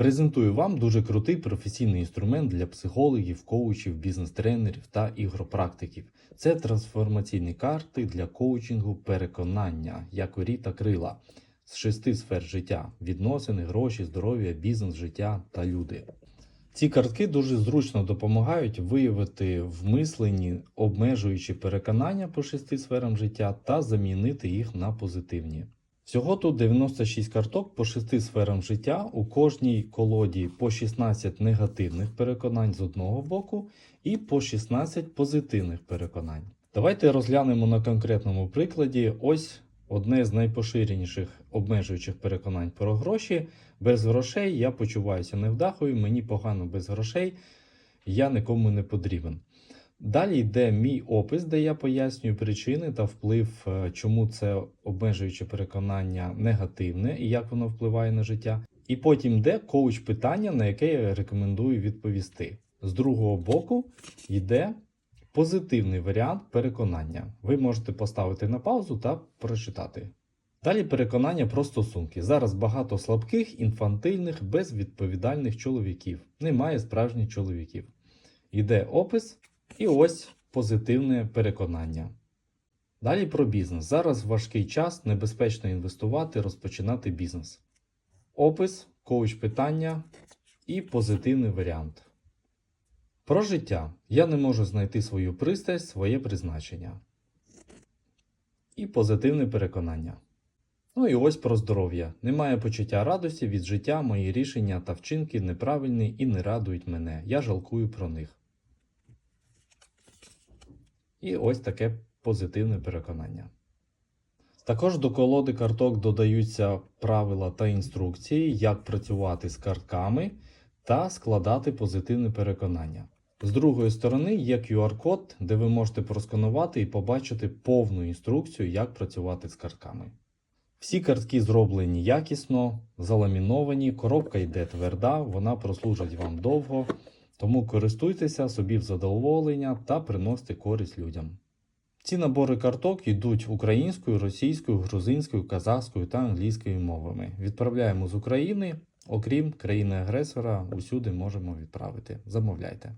Презентую вам дуже крутий професійний інструмент для психологів, коучів, бізнес-тренерів та ігропрактиків. Це трансформаційні карти для коучингу переконання, як орі та крила з шести сфер життя: відносини, гроші, здоров'я, бізнес, життя та люди. Ці картки дуже зручно допомагають виявити в мисленні обмежуючі переконання по шести сферам життя та замінити їх на позитивні. Всього тут 96 карток по шести сферам життя. У кожній колоді по 16 негативних переконань з одного боку і по 16 позитивних переконань. Давайте розглянемо на конкретному прикладі. Ось одне з найпоширеніших обмежуючих переконань про гроші. Без грошей я почуваюся невдахою, мені погано без грошей, я нікому не потрібен. Далі йде мій опис, де я пояснюю причини та вплив, е, чому це обмежуюче переконання негативне і як воно впливає на життя. І потім йде коуч питання, на яке я рекомендую відповісти. З другого боку йде позитивний варіант переконання. Ви можете поставити на паузу та прочитати. Далі переконання про стосунки. Зараз багато слабких, інфантильних, безвідповідальних чоловіків. Немає справжніх чоловіків. Йде опис. І ось позитивне переконання. Далі про бізнес. Зараз важкий час, небезпечно інвестувати, розпочинати бізнес. Опис, коуч питання і позитивний варіант. Про життя. Я не можу знайти свою пристрасть, своє призначення. І позитивне переконання. Ну і ось про здоров'я. Немає почуття радості від життя, мої рішення та вчинки неправильні і не радують мене. Я жалкую про них. І ось таке позитивне переконання. Також до колоди карток додаються правила та інструкції, як працювати з картками та складати позитивне переконання. З другої сторони є QR-код, де ви можете просканувати і побачити повну інструкцію, як працювати з картками. Всі картки зроблені якісно, заламіновані, коробка йде тверда, вона прослужить вам довго. Тому користуйтеся собі в задоволення та приносите користь людям. Ці набори карток йдуть українською, російською, грузинською, казахською та англійською мовами. Відправляємо з України, окрім країни-агресора, усюди можемо відправити. Замовляйте.